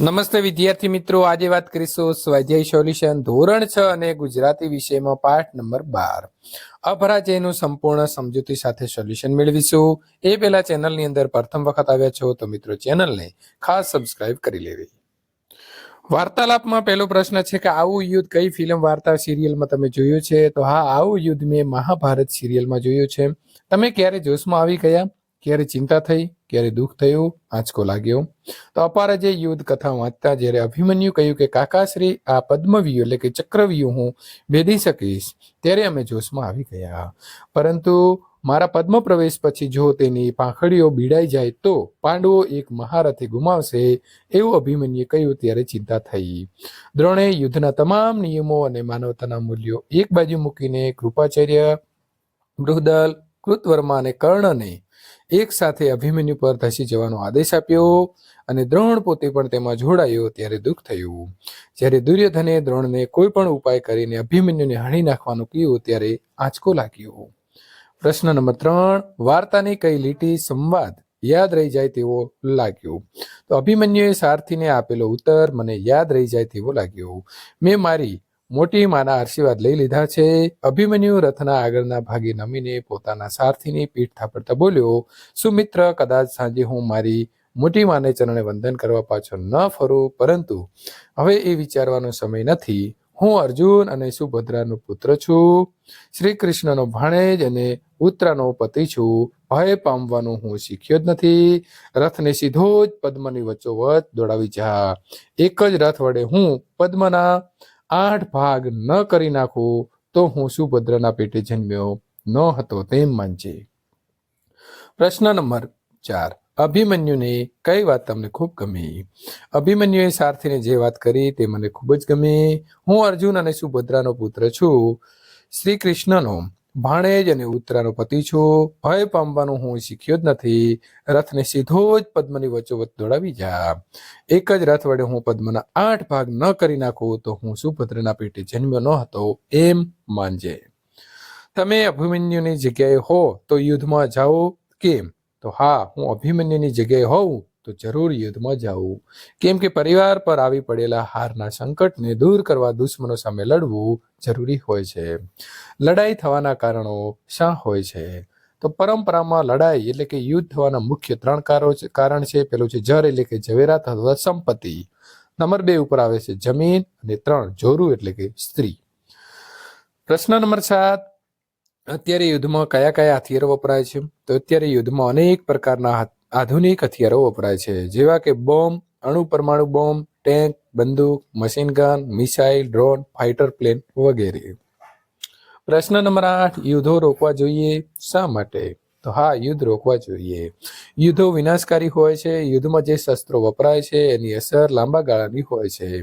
નમસ્તે વિદ્યાર્થી મિત્રો, આજે વાત કરીશું સ્વાધ્યાય સોલ્યુશન ધોરણ છ અને ગુજરાતી વિષયમાં પાઠ નંબર બાર. અપરાજયનું સંપૂર્ણ સમજૂતી સાથે સોલ્યુશન મેળવીશું. એ પહેલા ચેનલની અંદર પ્રથમ વખત આવ્યા છો તો મિત્રો ચેનલને ખાસ સબસ્ક્રાઇબ કરી લેવી. વાર્તાલાપમાં પહેલો પ્રશ્ન છે કે આવું યુદ્ધ કઈ ફિલ્મ વાર્તા સિરિયલમાં તમે જોયું છે? તો હા, આવું યુદ્ધ મેં મહાભારત સિરિયલમાં જોયું છે. તમે ક્યારે જોશમાં આવી ગયા? ક્યારે ચિંતા થઈ, ક્યારે દુઃખ થયું, આંચકો લાગ્યો. તો અપારજય યુદ્ધ કથા વાંચતા જ્યારે અભિમન્યુ કહ્યું કે, કાકાશ્રી, આ પદ્મવ્યૂહ એટલે કે ચક્રવ્યૂહ હું ભેદી શકીશ, ત્યારે અમે જોશમાં આવી ગયા. પરંતુ મારા પદ્મ પ્રવેશ પછી જો તેની પાંખડીઓ બીડાઈ જાય તો પાંડવો એક મહારથે ગુમાવશે એવું અભિમન્યુએ કહ્યું ત્યારે ચિંતા થઈ. દ્રોણે યુદ્ધના તમામ નિયમો અને માનવતાના મૂલ્યો એક બાજુ મૂકીને કૃપાચાર્ય બૃહદલ કૃતવર્મા અને કર્ણને એક સાથે અભિમન્યુ પર ધસી જવાનો આદેશ આપ્યો અને દ્રોણ પોતે પણ તેમાં જોડાયો ત્યારે દુઃખ થયું. જ્યારે દુર્યોધને દ્રોણને કોઈ પણ ઉપાય કરીને અભિમન્યુને હણી નાખવાનું કહ્યું ત્યારે આંચકો લાગ્યો. પ્રશ્ન નંબર ત્રણ, વાર્તાની કઈ લીટી સંવાદ યાદ રહી જાય તેવો લાગ્યો? તો અભિમન્યુએ સારથીને આપેલો ઉત્તર, મને યાદ રહી જાય તેવો લાગ્યો. મેં મારી મોટી માના આશીર્વાદ લઈ લીધા છે. અભિમન્યુ રથના આગળના ભાગે નમીને પોતાના સારથીની પીઠ થાપડતા બોલ્યો, સુમિત્ર, કદાચ સાંજે હું મારી મોટી માને ચરણે વંદન કરવા પાછળ ન ફરું, પરંતુ હવે એ વિચારવાનો સમય નથી. હું અર્જુન અને સુભદ્રાનો પુત્ર છું. શ્રી કૃષ્ણનો ભાણેજ અને ઉત્તરાનો પતિ છું. ભય પામવાનું હું શીખ્યો જ નથી. રથને સીધો જ પદ્મની વચ્ચોવચ દોડાવી જા. એક જ રથ વડે હું પદ્મના આઠ ભાગ ન કરી નાખું, તો હું સુભદ્રના પેટે જન્મ્યો ન હતો તેમ માનજે. પ્રશ્ન નંબર ચાર. અભિમન્યુને કઈ વાત તમને ખૂબ ગમી? અભિમન્યુએ સારથીને જે વાત કરી તે મને ખૂબ જ ગમી. હું અર્જુન અને સુભદ્રાનો પુત્ર છું. શ્રી કૃષ્ણનો ભાણેજ અને ઉત્તરાનો પતિ છું. ભય પામવાનું હું શીખ્યો જ નથી. રથને સીધો જ પદ્મની વચ્ચોવચ દોડાવી જા. એક જ રથ વડે હું પદ્મના આઠ ભાગ ન કરી નાખું તો હું સુભદ્રના પેટે જન્મ્યો ન હતો. એમ માનજે તમે અભિમન્યુની જગ્યાએ હો તો યુદ્ધમાં જાઓ. કેમ? તો હા, હું અભિમન્યુની જગ્યાએ હોઉં. તો જરૂર યુદ્ધમાં જવું કેમ કે પરિવાર પર આવી પડેલા હારના સંકટને દૂર કરવા દુશ્મનો સામે લડવું જરૂરી હોય છે. લડાઈ થવાના કારણો શા હોય છે? તો પરંપરામાં લડાઈ એટલે કે યુદ્ધ થવાના મુખ્ય ત્રણ કારો કારણ છે. પેલું છે જર એટલે કે ઝવેરાત અથવા સંપત્તિ. નંબર બે ઉપર આવે છે જમીન અને ત્રણ જોરું એટલે કે સ્ત્રી. પ્રશ્ન નંબર સાત. અત્યારે યુદ્ધમાં કયા કયા હથિયારો વપરાય છે? તો અત્યારે યુદ્ધમાં અનેક પ્રકારના આધુનિક હથિયારો વપરાય છે, જેવા કે બોમ્બ, અણુ પરમાણુ બોમ્બ, ટેન્ક, બંદૂક, machine gun, missile, drone, fighter plane વગેરે. પ્રશ્ન નંબર આઠ, યુદ્ધો રોકવા જોઈએ શા માટે? તો હા, યુદ્ધ રોકવા જોઈએ. યુદ્ધો વિનાશકારી હોય છે, યુદ્ધમાં જે શસ્ત્રો વપરાય છે, એની અસર લાંબા ગાળાની હોય છે.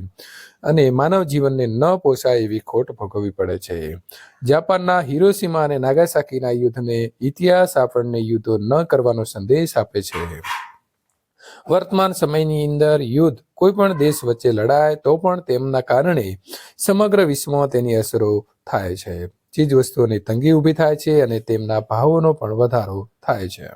અને માનવ જીવનને ન પોસાય એવી ખોટ ભોગવવી પડે છે. જાપાનના હિરોસીમા અને નાગાસાકીના યુદ્ધને ઇતિહાસ આપણને યુદ્ધો ન કરવાનો સંદેશ આપે છે. વર્તમાન સમયની અંદર યુદ્ધ કોઈ પણ દેશ વચ્ચે લડાય તો પણ તેમના કારણે સમગ્ર વિશ્વમાં તેની અસરો થાય છે. ચીજ વસ્તુઓની તંગી ઊભી થાય છે અને તેમના ભાવોનો પણ વધારો થાય છે.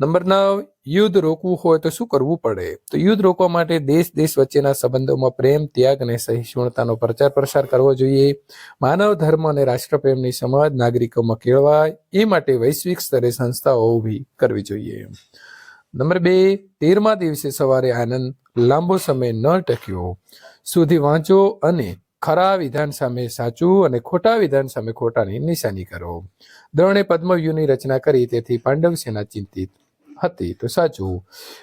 નંબર નવ, યુદ્ધ રોકવું હોય તો શું કરવું પડે? તો યુદ્ધ રોકવા માટે દેશ દેશ વચ્ચેના સંબંધોમાં પ્રેમ, ત્યાગ અને સહિષ્ણુતાનો પ્રચાર પ્રસાર કરવો જોઈએ. માનવ ધર્મ અને રાષ્ટ્રપ્રેમની સમાજ નાગરિકોમાં કેળવાય, એ માટે વૈશ્વિક સ્તરે સંસ્થાઓ ઊભી કરવી જોઈએ. નંબર બે, તેરમા દિવસે સવારે આનંદ લાંબો સમય ન ટક્યો. સુધી વાંચો અને ખરા વિધાન સામે સાચું અને ખોટા વિધાન સામે ખોટાની નિશાની કરો. દ્રોણે પદ્મવ્યૂહની રચના કરી, તેથી પાંડવ સેના ચિંતિત હતી, તો સાચું.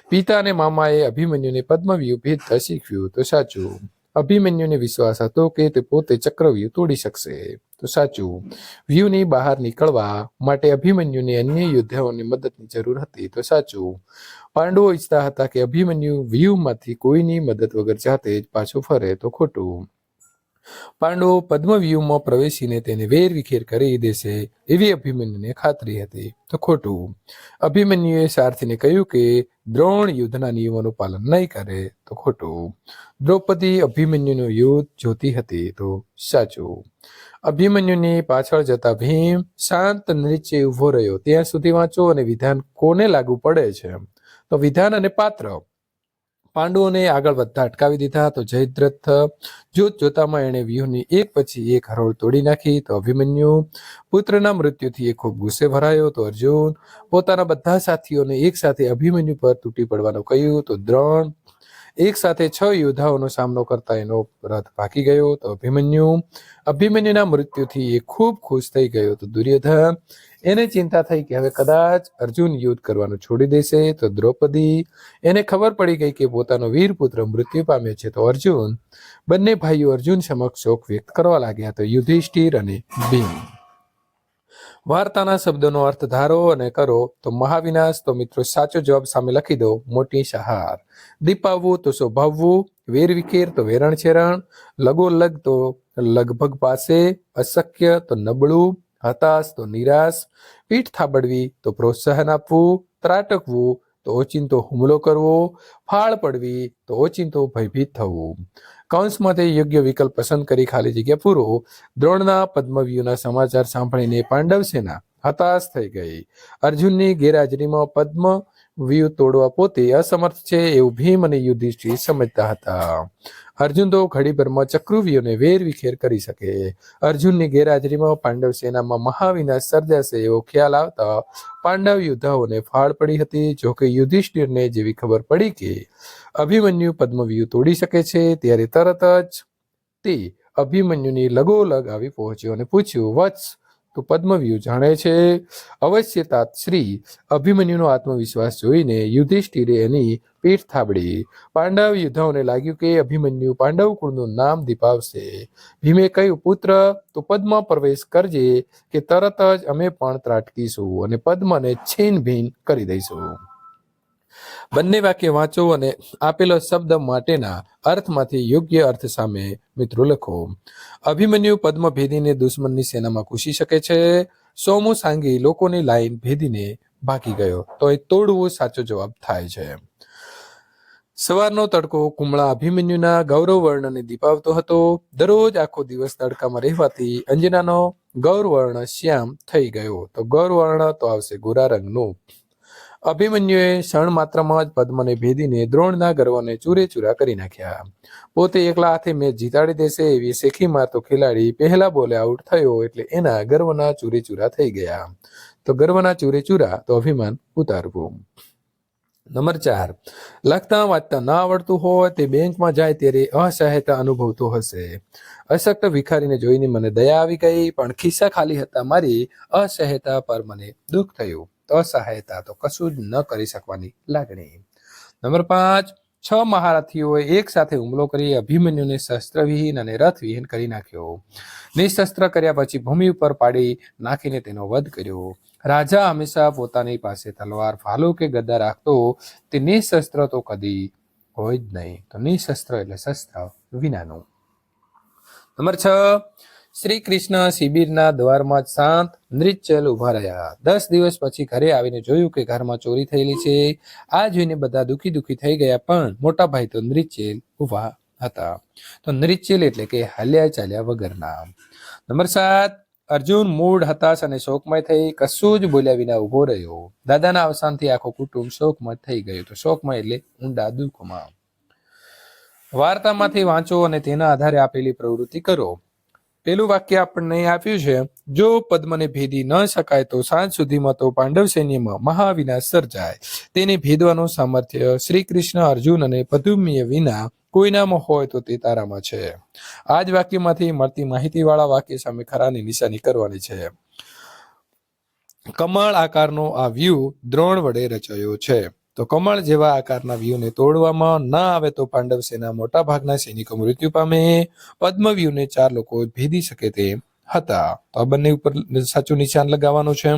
પિતા અને મામાએ અભિમન્યુને પદ્મવ્યૂહ ભેદતા શીખવ્યું તો સાચું. અભિમન્યુને વિશ્વાસ હતો કે તે પોતે ચક્રવ્યૂહ તોડી શકશે, તો સાચું. વ્યૂહની બહાર નીકળવા માટે અભિમન્યુને અન્ય યોદ્ધાઓની મદદની જરૂર હતી, તો સાચું. પાંડવો ઈચ્છતા હતા કે અભિમન્યુ વ્યૂહમાંથી કોઈની મદદ વગર જાતે જ પાછું ફરે, તો ખોટું. પાંડવો પદ્મવ્યૂહમાં પ્રવેશીને તેને વેર વિખેર કરી દેશે એવી અભિમન્યુને ખાતરી હતી. તો ખોટું. અભિમન્યુએ સારથીને કહ્યું કે દ્રોણ યુદ્ધના નિયમોનું પાલન નહીં કરે. તો ખોટું. દ્રૌપદી અભિમન્યુનું યુદ્ધ જોતી હતી. તો સાચું. અભિમન્યુની પાછળ જતા ભીમ શાંત નીચે ઊભો રહ્યો. ત્યાં સુધી વાંચો અને વિધાન કોને લાગુ પડે છે? તો વિધાન અને પાત્ર. પાંડવોને આગળ વધતા અટકાવી દીધા તો જયદ્રથ જોત જોતામાં એણે વ્યૂહની એક પછી એક હરોળ તોડી નાખી તો અભિમન્યુ પુત્રના મૃત્યુથી એ ખૂબ ગુસ્સે ભરાયો તો અર્જુન પોતાના બધા સાથીઓને એક સાથે અભિમન્યુ પર તૂટી પડવાનું કહ્યું તો દ્રોણ એક સાથે છ યોદ્ધાઓનો સામનો કરતા એનો રથ ભાગી ગયો તો અભિમન્યુ, અભિમન્યુના મૃત્યુથી એ ખૂબ ખુશ થઈ ગયો તો દુર્યોધન. એને ચિંતા થઈ કે હવે કદાચ અર્જુન યુદ્ધ કરવાનું છોડી દેશે તો દ્રૌપદી. એને ખબર પડી ગઈ કે પોતાનો વીર પુત્ર મૃત્યુ પામ્યો છે તો અર્જુન. બંને ભાઈઓ અર્જુન સમક્ષ શોક વ્યક્ત કરવા લાગ્યા તો યુધિષ્ઠિર અને ભીમ. વાર્તાના શબ્દોનો અર્થ ધારો અને કરો, તો મહાવિનાશ, તો મિત્રો સાચો જવાબ સામે લખી દો, મોટી સહાર. દીપાવવું, તો શોભાવવું, વેર વિખેર, તો વેરણ છેરણ, લગોલગ, તો લગભગ પાસે, અશક્ય, તો નબળું, હતાશ, તો નિરાશ. પીઠ થાબડવી, તો પ્રોત્સાહન આપવું, ત્રાટકવું, તો ઓચિંતો હુમલો કરવો. ફાળ પડવી, તો ઓચિંતો ભયભીત થવું. કૌંસમાંથી યોગ્ય વિકલ્પ પસંદ કરી ખાલી જગ્યા પૂરો. દ્રોણના પદ્મવ્યૂહના સમાચાર સાંભળીને પાંડવ સેના હતાશ થઈ ગઈ. અર્જુનની ગેરહાજરીમાં પદ્મ વ્યૂહ તોડવા પોતે અસમર્થ છે એવું ભીમ અને યુધિષ્ઠિર સમજતા હતા. અર્જુન તો ઘડીભરમાં ચક્રુવ્યૂહને વેર વિખેર કરી શકે. અર્જુનની ગેરહાજરીમાં પાંડવ સેનામાં મહાવિનાશ સર્જાશે એવો ખ્યાલ આવતા પાંડવ યોદ્ધાઓને ફાળ પડી હતી જોકે યુધિષ્ઠિરને જેવી ખબર પડી કે અભિમન્યુ પદ્મવ્યૂહ તોડી શકે છે, ત્યારે તરત જ તે અભિમન્યુની લગોલગ આવી પહોંચ્યો અને પૂછ્યું, વત્સ તું પદ્મવ્યૂહ જાણે છે અવશ્ય શ્રી અભિમન્યુનો આત્મવિશ્વાસ જોઈને યુધિષ્ઠિરે એની પીઠ થાબડી. પાંડવ યોદ્ધાઓને લાગ્યું કે અભિમન્યુ પાંડવ કુળનું નામ દીપાવશે. ભીમે કહ્યું, પુત્ર, તો પદ્મ પ્રવેશ કરજે કે તરત જ અમે પણ ત્રાટકીશું અને પદ્મને છીન ભીન કરી દઈશું. બંને વાક્ય વાંચો અને આપેલો શબ્દ માટેના અર્થમાંથી યોગ્ય અર્થ સામે મિત્રો લખો. અભિમન્યુ પદ્મ ભેદીને દુશ્મનની સેનામાં ઘૂસી શકે છે. સોમુ સાંગી લોકોની લાઈન ભેદીને ભાગી ગયો. તો એ તોડવું સાચો જવાબ થાય છે. સવારનો તડકો કુમળા અભિમન્યુના ગૌરવ વર્ણને દીપાવતો હતો. દરરોજ આખો દિવસ તડકામાં રહેવાથી અંજનાનો ગૌરવર્ણ શ્યામ થઈ ગયો. તો ગૌરવર્ણ તો આવશે ગોરા રંગનું. અભિમન્યુએ ક્ષણ માત્રમાં જ પદ્મને ભેદીને દ્રોણના ગર્વને ચૂરે ચૂરા કરી નાખ્યા. પોતે એકલા હાથે મેચ જીતાડી દેશે એવી શેખી મારતો ખેલાડી પહેલા બોલે આઉટ થયો એટલે એના ગર્વના ચૂરે ચૂરા થઈ ગયા. તો ગર્વના ચૂરે ચૂરા તો અભિમાન ઉતારવું. નંબર ચાર. લખતા વાંચતા ના આવડતું હોય તે બેંકમાં જાય ત્યારે અસહાયતા અનુભવતો હશે. અશક્ત ભિખારીને જોઈને મને દયા આવી ગઈ, પણ ખિસ્સા ખાલી હતા મારી અસહાયતા પર મને દુઃખ થયું. અસહાયતા તો કશું જ ન કરી શકવાની લાગણી. નંબર પાંચ, છ મહારથીઓએ એક સાથે હુમલો કરી અભિમન્યુને શસ્ત્રવિહીન અને રથવિહીન કરી નાખ્યો. નિશસ્ત્ર કર્યા પછી ભૂમિ ઉપર પાડી નાખીને તેનો વધ કર્યો. રાજા હંમેશા પોતાની પાસે તલવાર, ફાલો કે ગદા રાખતો તે નિશસ્ત્ર તો કદી હોય જ નહીં. તો નિશસ્ત્ર એટલે શસ્ત્ર વિનાનું. નંબર છ શ્રી કૃષ્ણ શિબિરના દ્વારમાં જ શાંત નિશ્ચલ ઊભા રહ્યા. દસ દિવસ પછી ઘરે આવીને જોયું કે ઘરમાં ચોરી થયેલી છે. આ જોઈને બધા દુખી દુખી થઈ ગયા, પણ મોટા ભાઈ તો નિશ્ચલ ઊભા હતા. તો નિશ્ચલ એટલે કે હાલ્યા ચાલ્યા વગરના. નંબર સાત, અર્જુન મૂળ હતાશ અને શોકમય થઈ, કશું જ બોલ્યા વિના ઊભો રહ્યો. દાદાના અવસાનથી આખો કુટુંબ શોકમય થઈ ગયું. તો શોકમય એટલે ઊંડા દુઃખમાં. વાર્તામાંથી વાંચો અને તેના આધારે આપેલી પ્રવૃત્તિ કરો. પેલું વાક્ય આપણને આપ્યું છે, જો પદ્મને ભેદી ન શકાય તો સાંજ સુધીમાં તો પાંડવ સૈન્યમાં મહાવિનાશ સર્જાય. તેને ભેદવાનું સામર્થ્ય શ્રી કૃષ્ણ અર્જુન અને પદુમ્ય વિના કોઈનામાં હોય તો તે તારામાં છે. આ જ વાક્યમાંથી મળતી માહિતીવાળા વાક્ય સામે ખરાની નિશાની કરવાની છે. કમળ આકારનો આ વ્યૂ દ્રોણ વડે રચાયો છે. તો કમળ જેવા આકારના વ્યૂહને તોડવામાં ના આવે તો પાંડવ સેના મોટા ભાગના સૈનિકો મૃત્યુ પામે. પદ્મ વ્યૂહને ચાર લોકો ભેદી શકે તે હતા. તો આ બંને ઉપર સાચું નિશાન લગાવવાનું છે.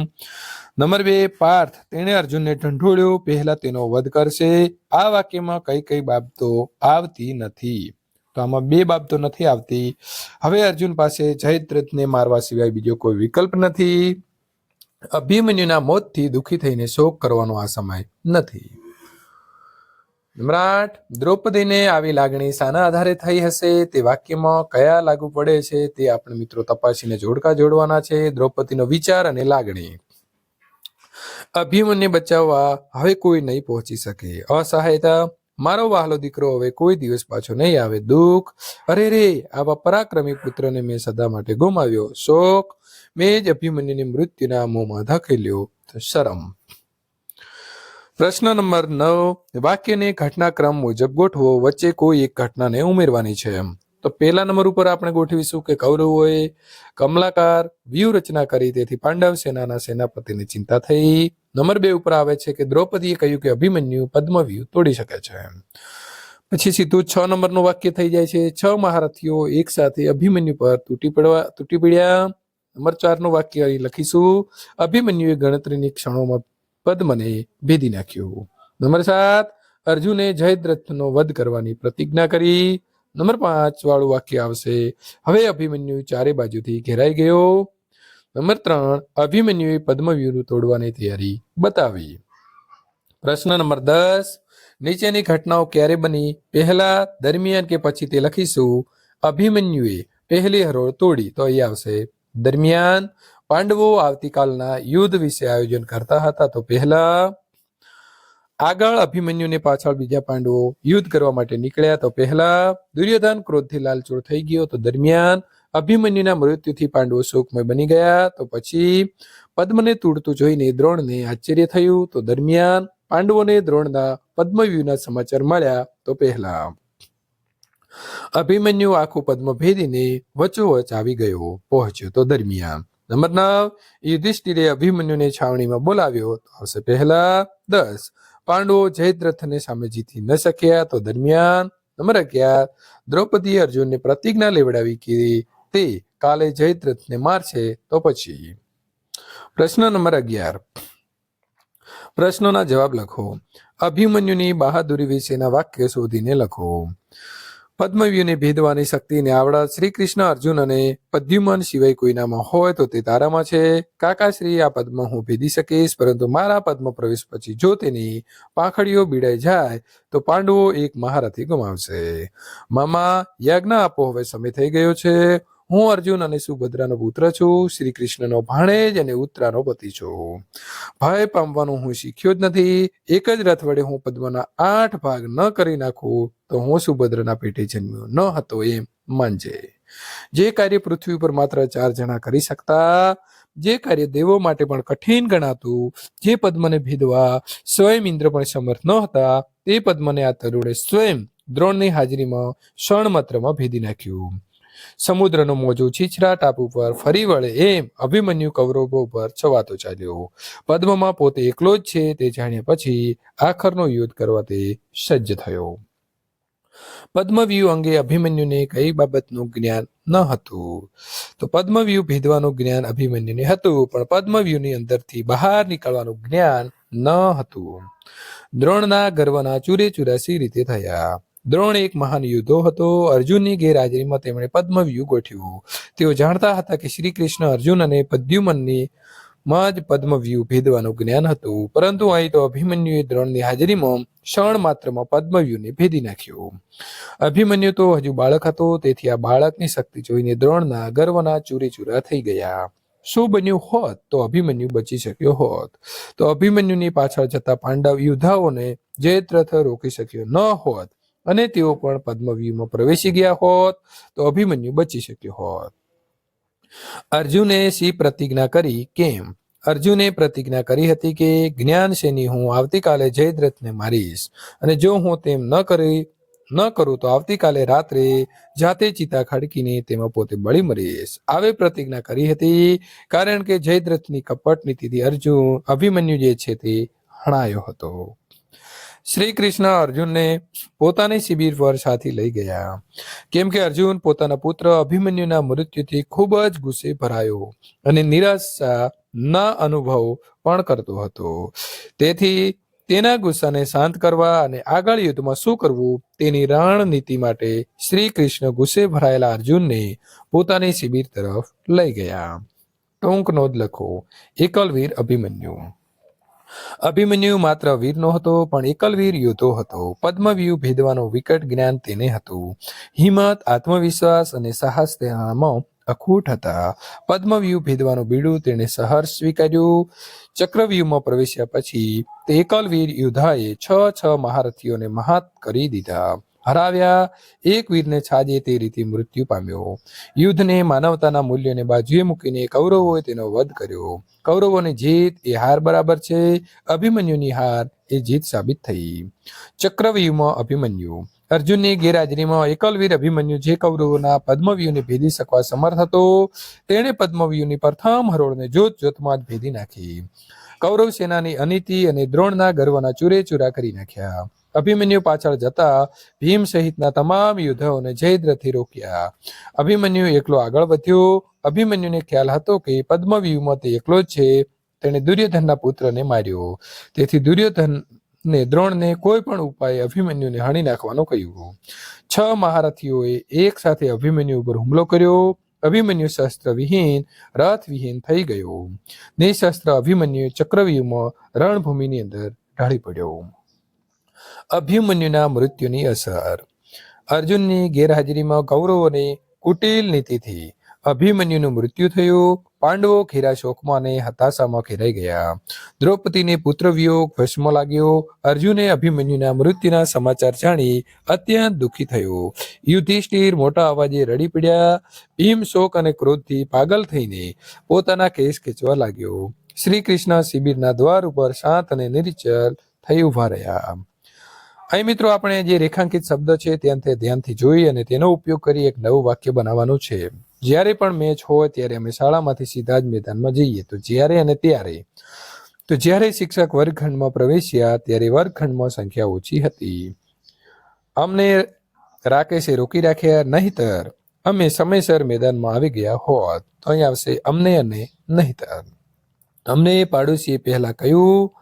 નંબર બે, પાર્થ. તેણે અર્જુનને ઢંઢોળ્યો. પહેલા તેનો વધ કરશે. આ વાક્યમાં કઈ કઈ બાબતો આવતી નથી. તો આમાં બે બાબતો નથી આવતી. હવે અર્જુન પાસે જયદ્રથને મારવા સિવાય બીજો કોઈ વિકલ્પ નથી. અભિમન્યુના મોતથી દુઃખી થઈને શોક કરવાનો આ સમય નથી. સમ્રાટ દ્રૌપદીને આવી લાગણી શાના આધારે થઈ હશે? તે વાક્યમાં કયા લાગુ પડે છે? તે આપણે મિત્રો તપાસીને જોડકા જોડવાના છે. દ્રૌપદીનો વિચાર અને લાગણી. અભિમન્યુ બચાવવા હવે કોઈ નહીં પહોંચી શકે. અસહાયતા. મારો વહાલો દીકરો હવે કોઈ દિવસ પાછો નહીં આવે. દુઃખ. અરે રે, આવા પરાક્રમી પુત્રને મેં સદા માટે ગુમાવ્યો. શોક. મેં જ અભિમન્યુને મૃત્યુના મોંમાં ધકેલ્યો શરમ. પ્રશ્ન નંબર નવ, વાક્યને ઘટનાક્રમ મુજબ ગોઠવો, વચ્ચે કોઈ એક ઘટનાને ઉમેરવાની છે. એમ તો પહેલા નંબર ઉપર આપણે ગોઠવીશું કે કૌરવોએ કમલાકાર વ્યૂહરચના કરી, તેથી પાંડવ સેનાના સેનાપતિની ચિંતા થઈ. નંબર બે ઉપર આવે છે કે દ્રૌપદીએ કહ્યું કે અભિમન્યુ પદ્મવ્યૂહ તોડી શકે છે. એમ પછી સીધું છ નંબરનું વાક્ય થઈ જાય છે. છ મહારથીઓ એક સાથે અભિમન્યુ પર તૂટી પડવા, તૂટી પડ્યા. નંબર ચારનું વાક્ય અહીં લખીશું. અભિમન્યુએ ગણતરીની ક્ષણોમાં પદ્મને ભેદી નાખ્યું. નંબર સાત, અર્જુને જયદ્રથનો વધ કરવાની પ્રતિજ્ઞા કરી. નંબર પાંચ વાળું વાક્ય આવશે, હવે અભિમન્યુ ચારે બાજુથી ઘેરાઈ ગયો. નંબર ત્રણ, અભિમન્યુએ પદ્મવ્યૂહનું તોડવાની તૈયારી બતાવી. પ્રશ્ન નંબર દસ, નીચેની ઘટનાઓ ક્યારે બની? પહેલા, દરમિયાન કે પછી તે લખીશું. અભિમન્યુએ પહેલી હરોળ તોડી, તો અહીં આવશે. દરમિયાન પાંડવો આવતીકાલના યુદ્ધ વિશે આયોજન કરતા હતા. તો પહેલા આગળ અભિમન્યુને પાછળ બીજા પાંડવો યુદ્ધ કરવા માટે નીકળ્યા. તો પહેલા દુર્યોધન ક્રોધથી લાલચોળ થઈ ગયો. તો દરમિયાન અભિમન્યુના મૃત્યુથી પાંડવો શોકમય બની ગયા. તો પછી પદ્મને તૂટતું જોઈને દ્રોણને આશ્ચર્ય થયું. તો દરમિયાન પાંડવોને દ્રોણના પદ્મવ્યૂહના સમાચાર મળ્યા. તો પહેલા અભિમન્યુ આખું પદ્મ ભેદીને વચોવચ આવી ગયો, પહોંચ્યો તો દરમિયાન. નંબર નવ, યુધિષ્ઠિરે અભિમન્યુને છાવણીમાં બોલાવ્યો, તો આવશે પહેલા દસ. પાંડવો જયદ્રથને સામે જીતી ન શક્યા તો દરમિયાન નંબર અગિયાર, દ્રૌપદી અર્જુનને પ્રતિજ્ઞા લેવડાવી કે તે કાલે જયદ્રથને મારશે તો પછી. પ્રશ્ન નંબર અગિયાર. પ્રશ્નોના જવાબ લખો. અભિમન્યુની બહાદુરી વિશેના વાક્ય શોધીને લખો. પદ્મવ્યુને ભેદવાની શક્તિને આવડત શ્રી કૃષ્ણ અર્જુન અને પદ્યુમન સિવાય કોઈનામાં હોય તો તે તારામાં છે. કાકાશ્રી આ પદ્મ હું ભેદી શકીશ, પરંતુ મારા પદ્મ પ્રવેશ પછી જો તેની પાંખડીઓ બીડાઈ જાય, તો પાંડવો એક મહારથી ગુમાવશે. મામા, યજ્ઞ આપો, હવે સમય થઈ ગયો છે. હું અર્જુન અને સુભદ્રાનો પુત્ર છું. શ્રી કૃષ્ણનો ભાણેજ અને ઉત્તરાનો પતિ છું. ભય પામવાનું હું શીખ્યો જ નથી. એક જ રથ વડે હું પદ્મના આઠ ભાગ ન કરી નાખું તો હું સુભદ્રના પેટે જન્મ્યો ન હતો એમ માનજે. જે કાર્ય પૃથ્વી પર માત્ર ચાર જણા કરી શકતા, જે કાર્ય દેવો માટે પણ કઠિન ગણાતું, જે પદ્મને ભેદવા સ્વયં ઇન્દ્ર પણ સમર્થ ન હતા, તે પદ્મને આ તરુણે સ્વયં દ્રોણની હાજરીમાં ક્ષણ માત્રમાં ભેદી નાખ્યું. સમુદ્રનો મોજું છીછરા ટાપુ પર ફરી વળે એમ અભિમન્યુ કૌરવો પર છવાતો ચાલ્યો. પદ્મમાં પોતે એકલો જ છે તે જાણ્યા પછી આખરનો યુદ્ધ કરવા તે સજ્જ થયો. પદ્મવ્યૂહ અંગે અભિમન્યુને કઈ બાબતનું જ્ઞાન ન હતું. તો પદ્મવ્યૂહ ભેદવાનું જ્ઞાન અભિમન્યુને હતું, પણ પદ્મવ્યૂહની અંદરથી બહાર નીકળવાનું જ્ઞાન ન હતું. દ્રોણના ગર્વના ચૂરે ચુરાસી રીતે થયા. દ્રોણ એક મહાન યુદ્ધો હતો. અર્જુનની ગેરહાજરીમાં તેમણે પદ્મવ્યૂહ ગોઠવ્યું. તેઓ જાણતા હતા કે શ્રી કૃષ્ણ અર્જુન અને પદ્યુમનની માં જ પદ્મવ્યૂહ ભેદવાનું જ્ઞાન હતું. પરંતુ અહીં તો અભિમન્યુએ દ્રોણની હાજરીમાં ક્ષણ માત્રમાં પદ્મવ્યૂહને ભેદી નાખ્યો. અભિમન્યુ તો હજુ બાળક હતો. તેથી આ બાળકની શક્તિ જોઈને દ્રોણના ગર્વના ચૂરેચૂરા થઈ ગયા. શું બન્યું હોત તો અભિમન્યુ બચી શક્યો હોત. તો અભિમન્યુની પાછળ જતા પાંડવ યોદ્ધાઓને જયદ્રથ રોકી શક્યો ન હોત. અને તેઓ પણ પદ્મવ્યૂહમાં પ્રવેશી ગયા હોત તો અભિમન્યુ બચી શક્યો હોત. અર્જુને સી પ્રતિજ્ઞા કરી? કેમ? અર્જુને પ્રતિજ્ઞા કરી હતી કે, જ્ઞાન શેની? હું આવતીકાલે જયદ્રથને મારીશ. અને જો હું તેમ ન કરી, ન કરું તો આવતીકાલે રાત્રે જાતે ચિતા ખડકીને તેમાં પોતે બળી મરીશ. આવે પ્રતિજ્ઞા કરી હતી, કારણ કે જયદ્રથની કપટ નીતિથી અર્જુન અભિમન્યુ જે છે તે હણાયો હતો. શ્રી કૃષ્ણ અર્જુનને પોતાની શિબિર પર સાથી લઈ ગયા. કેમ કે અર્જુન પોતાના પુત્ર અભિમન્યુના મૃત્યુથી ખૂબ જ ગુસ્સે ભરાયો અને નિરાશા ના અનુભવ પણ કરતો હતો. તેથી તેના ગુસ્સાને શાંત કરવા અને આગળ યુદ્ધમાં શું કરવું તેની રણનીતિ માટે શ્રી કૃષ્ણ ગુસ્સે ભરાયેલા અર્જુનને પોતાની શિબિર તરફ લઈ ગયા. ટૂંક નોંધ લખો. એકલવીર અભિમન્યુ. અભિમન્યુ માત્ર વીર હતો પણ એકલવીર યોદ્ધો હતો. પદ્મવ્યૂહ ભેદવાનું વિકટ જ્ઞાન તેને હતું. હિંમત, આત્મવિશ્વાસ અને સાહસ તેનામાં અખૂટ હતા. પદ્મવ્યૂહ ભેદવાનું બીડું તેણે સહર્ષ સ્વીકાર્યું. ચક્રવ્યૂહમાં પ્રવેશ્યા પછી તે એકલવીર યુદ્ધાએ છ છ મહારથીઓને મહાત કરી દીધા. હરાવ્યા. એક વીરને છાજે તે રીતે મૃત્યુ પામ્યો. યુદ્ધને માનવતાના મૂલ્યને બાજુએ મૂકીને કૌરવોએ તેનો વધ કર્યો. કૌરવોની જીત એ હાર બરાબર છે. અભિમન્યુની હાર એ જીત સાબિત થઈ. ચક્રવ્યૂહમાં અભિમન્યુ. અર્જુનની ગેરહાજરીમાં એકલવીર અભિમન્યુ જે કૌરવોના પદ્મવ્યૂહને ભેદી શકવા સમર્થ હતો, તેણે પદ્મવ્યૂહની પ્રથમ હરોળને જોત જોતમાં જ ભેદી નાખી. કૌરવ સેનાની અનીતિ અને દ્રોણના ગર્વના ચૂરે ચૂરા કરી નાખ્યા. અભિમન્યુ પાછળ જતા ભીમ સહિતના તમામ યોદ્ધાઓને જયદ્રથી રોક્યા. અભિમન્યુ એકલો આગળ વધ્યો. અભિમન્યુને ખ્યાલ હતો કે પદ્મવ્યૂહમાં તે એકલો જ છે. તેણે દુર્યોધનના પુત્રને માર્યો. તેથી દુર્યોધન ને દ્રોણને કોઈ પણ ઉપાય અભિમન્યુને હણી નાખવાનું કહ્યું. છ મહારથીઓએ એક સાથે અભિમન્યુ ઉપર હુમલો કર્યો. અભિમન્યુ શસ્ત્ર વિહીન રથ વિહીન થઈ ગયો. નિશસ્ત્ર અભિમન્યુ ચક્રવ્યૂહમાં રણભૂમિની અંદર ઢાળી પડ્યો. અભિમન્યુના મૃત્યુની અસર. અર્જુનની ગેરહાજરીમાં કૌરવોની કુટિલ નીતિથી અભિમન્યુનું મૃત્યુ થયું. પાંડવો ખીરા શોકમાં અને હતાશામાં ખેરાઈ ગયા. દ્રૌપદીને પુત્રવિયોગ ભસ્મ લાગ્યો. અર્જુને અભિમન્યુના મૃત્યુના સમાચાર જાણી અત્યંત દુઃખી થયો. યુધિષ્ઠિર મોટા અવાજે રડી પડ્યા. ભીમ શોક અને ક્રોધથી પાગલ થઈને પોતાના કેસ ખેંચવા લાગ્યો. શ્રી કૃષ્ણ શિબિરના દ્વાર ઉપર શાંત અને નિરીચલ થઈ ઊભા રહ્યા. અહીં મિત્રો આપણે જે રેખાંકિત શબ્દ છે તે ધ્યાનથી જોઈ અને તેનો ઉપયોગ કરી એક નવું વાક્ય બનાવવાનું છે. જ્યારે પણ મેચ હોય ત્યારે અમે શાળામાંથી સીધા જ મેદાનમાં જઈએ. તો જ્યારે અને ત્યારે. તો જ્યારે શિક્ષક વર્ગખંડમાં પ્રવેશ્યા ત્યારે વર્ગખંડમાં સંખ્યા ઓછી હતી. અમને રાકેશે રોકી રાખ્યા નહીતર અમે સમયસર મેદાનમાં આવી ગયા હોત. તો અહીં આવશે અમને અને નહીતર. અમને પાડોશીએ પહેલા કહ્યું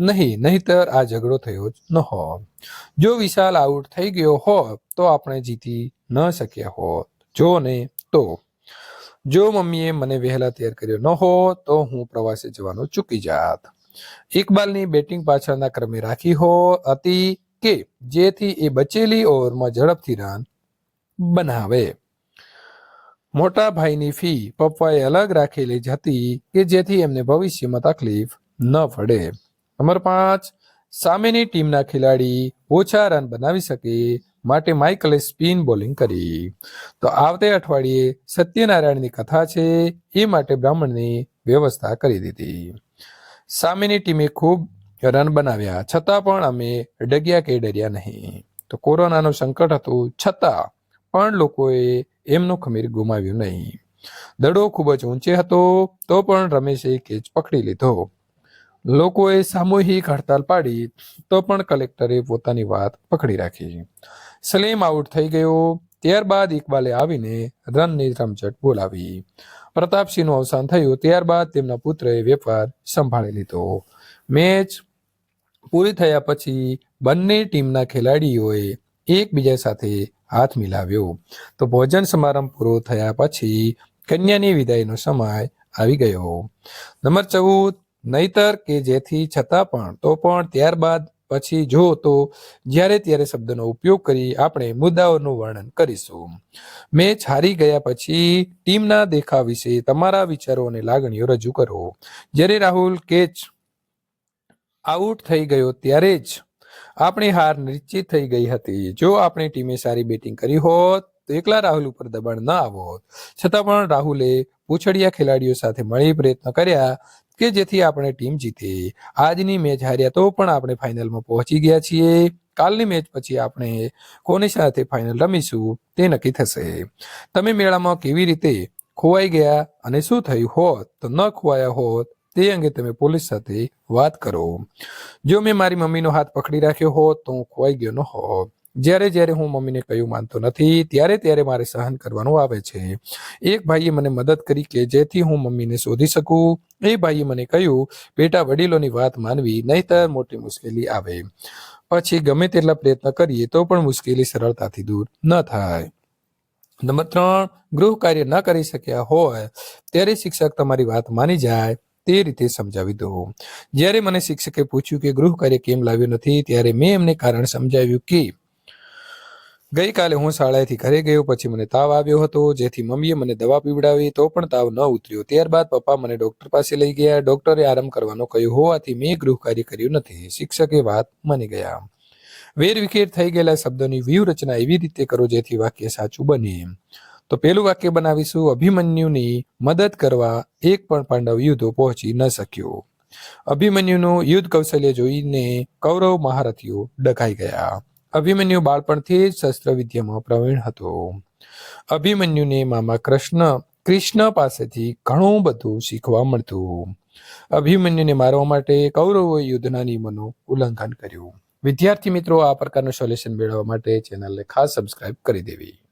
નહીં, નહીતર આ ઝઘડો થયો જ ન હોત. જો વિશાલ આઉટ થઈ ગયો હોત, તો આપણે જીતી ન શક્યા હોત. જો ને તો. જો મમ્મીએ મને વહેલા તૈયાર કર્યો ન હોત, તો હું પ્રવાસે જવાનું ચૂકી જાત. ઇકબાલની બેટિંગ પાછળના ક્રમે રાખી હો હતી કે જેથી એ બચેલી ઓવરમાં ઝડપથી રન બનાવે. મોટા ભાઈની ફી પપ્પાએ અલગ રાખેલી જ હતી કે જેથી એમને ભવિષ્યમાં તકલીફ ન પડે. નંબર પાંચ, સામેની ટીમના ખેલાડી ઓછા રન બનાવી શકે માટે માઇકલે સ્પિન બોલિંગ કરી. તો આવતે અઠવાડિયે સત્યનારાયણની કથા છે, એ માટે બ્રાહ્મણની વ્યવસ્થા કરી દીધી. સામેની ટીમે ખૂબ રન બનાવ્યા, છતાં પણ અમે ડગ્યા કે ડર્યા નહીં. તો કોરોનાનું સંકટ હતું, છતાં પણ લોકોએ એમનું ખમીર ગુમાવ્યું નહીં. દડો ખૂબ જ ઊંચે હતો, તો પણ રમેશે કેચ પકડી લીધો. લોકોએ સામૂહિક હડતાલ પાડી તો પણ કલેક્ટરે પોતાની વાત પકડી રાખી. સલીમ આઉટ થઈ ગયો. ત્યારબાદ ઇકબાલે આવીને રનની રમઝટ બોલાવી. પ્રતાપસિંહનું અવસાન થયું. ત્યારબાદ તેમના પુત્રએ વેપાર સંભાળી લીધો. મેચ પૂરી થયા પછી બંને ટીમના ખેલાડીઓએ એકબીજા સાથે હાથ મિલાવ્યો. તો ભોજન સમારંભ પૂરો થયા પછી કન્યાની વિદાયનો સમય આવી ગયો. નંબર ચૌદ નહીતર કે જેથી છતાં પણ, તો પણ ત્યારબાદ પછી જો તો જ્યારે ત્યારે શબ્દનો ઉપયોગ કરી આપણે મુદ્દાઓનું વર્ણન કરીશું. મેચ હારી ગયા પછી ટીમના દેખાવ વિશે તમારા વિચારો અને લાગણીઓ રજૂ કરો. જ્યારે રાહુલ કેચ આઉટ થઈ ગયો ત્યારે જ આપણી હાર નિશ્ચિત થઈ ગઈ હતી. જો આપણી ટીમે સારી બેટિંગ કરી હોત, તો એકલા રાહુલ ઉપર દબાણ ન આવો છતાં પણ રાહુલે પૂછડિયા ખેલાડીઓ સાથે મળી પ્રયત્ન કર્યા કે જેથી આપણે ટીમ જીતે. આજની મેચ હાર્યા તો પણ આપણે ફાઇનલમાં પહોંચી ગયા છીએ. કાલની મેચ પછી આપણે કોની સાથે ફાઇનલ રમીશું તે નક્કી થશે. તમે મેળામાં કેવી રીતે ખોવાઈ ગયા અને શું થયું હોત, તો ન ખોવાયા હોત, તે અંગે તમે પોલીસ સાથે વાત કરો. જો મેં મારી મમ્મીનો હાથ પકડી રાખ્યો હોત, તો હું ખોવાઈ ગયો ન હોત. જ્યારે જ્યારે હું મમ્મીને કયું માનતો નથી, ત્યારે ત્યારે મારે સહન કરવાનું આવે છે. એક ભાઈએ મને મદદ કરી કે જેથી હું મમ્મીને શોધી શકું. એ ભાઈએ મને કહ્યું, બેટા, વડીલોની વાત માનવી, નહીતર મોટી મુશ્કેલી આવે. પછી ગમે તેટલા પ્રયત્ન કરીએ, તો પણ મુશ્કેલી સરળતાથી દૂર ન થાય. નંબર ત્રણ, ગૃહ કાર્ય ન કરી શક્યા હોય, ત્યારે શિક્ષક તમારી વાત માની જાય, તે રીતે સમજાવી દો. જ્યારે મને શિક્ષકે પૂછ્યું કે ગૃહ કાર્ય કેમ લાવ્યું નથી, ત્યારે મેં એમને કારણ સમજાવ્યું કે ગઈકાલે હું શાળાએથી ઘરે ગયો, પછી મને તાવ આવ્યો હતો, જેથી મમ્મીએ મને દવા પીવડાવી, તો પણ તાવ ન ઉતર્યો. ત્યારબાદ પપ્પા મને ડોક્ટર પાસે લઈ ગયા. ડોક્ટરે આરામ કરવાનો કહ્યું. હોવાથી મેં ગૃહ કાર્ય કર્યું નથી. શિક્ષકે વાત માની ગયા. વેરવિખેર થઈ ગયેલા શબ્દોની વ્યૂહરચના એવી રીતે કરો જેથી વાક્ય સાચું બને. તો પેલું વાક્ય બનાવીશું. અભિમન્યુની મદદ કરવા એક પણ પાંડવ યુદ્ધો પહોંચી ન શક્યો. અભિમન્યુનું યુદ્ધ કૌશલ્ય જોઈને કૌરવ મહારથીઓ ડઘાઈ ગયા. અભિમન્યુ બાળપણથી જ શસ્ત્ર વિદ્યામાં પ્રવીણ હતો. અભિમન્યુને મામા કૃષ્ણ કૃષ્ણ પાસેથી ઘણું બધું શીખવા મળતું. અભિમન્યુને મારવા માટે કૌરવો યુદ્ધના નિયમોનું ઉલ્લંઘન કર્યું. વિદ્યાર્થી મિત્રો, આ પ્રકારનું સોલ્યુશન મેળવવા માટે ચેનલને ખાસ સબસ્ક્રાઇબ કરી દેવી.